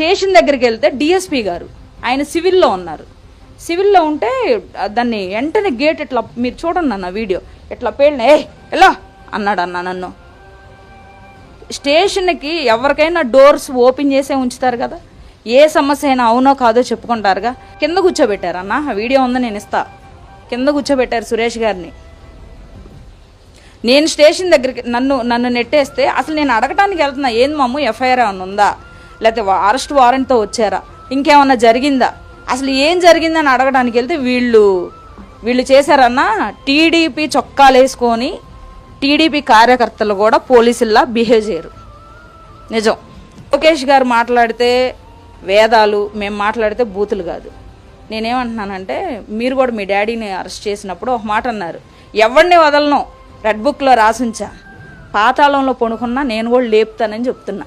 Station దగ్గరికి వెళ్తే DSP గారు. ఆయన సివిల్లో ఉన్నారు. సివిల్లో ఉంటే దాన్ని వెంటనే గేట్ ఇట్లా మీరు చూడండి అన్న వీడియో. ఇట్లా పేలిన ఏ ఎలా? అన్నాడు అన్న నన్ను. స్టేషన్కి ఎవరికైనా డోర్స్ ఓపెన్ చేసే ఉంచుతారు కదా. ఏ సమస్య అయినా అవునో కాదో చెప్పుకుంటారుగా. కింద కూర్చోబెట్టారు అన్న వీడియో ఉందో నేను ఇస్తా. కింద కూర్చోబెట్టారు సురేష్ గారిని. నేను స్టేషన్ దగ్గరికి నన్ను నన్ను నెట్టేస్తే అసలు నేను అడగటానికి వెళ్తున్నా ఏంది మాము ఎఫ్ఐఆర్ ఏమన్నా ఉందా? లేకపోతే అరెస్ట్ వారెంట్తో వచ్చారా? ఇంకేమన్నా జరిగిందా? అసలు ఏం జరిగిందని అడగడానికి వెళ్తే వీళ్ళు వీళ్ళు చేశారన్నా టీడీపీ చొక్కాలు వేసుకొని టీడీపీ కార్యకర్తలు కూడా పోలీసుల్లా బిహేవ్ చేయరు. నిజం. లోకేష్ గారు మాట్లాడితే వేదాలు మేము మాట్లాడితే బూతులు కాదు. నేనేమంటున్నానంటే మీరు కూడా మీ డాడీని అరెస్ట్ చేసినప్పుడు ఒక మాట అన్నారు. ఎవరిని వదలను? రెడ్ బుక్లో రాసుంచా. పాతాళంలో పడుకున్నా నేను కూడా లేపుతానని చెప్తున్నా.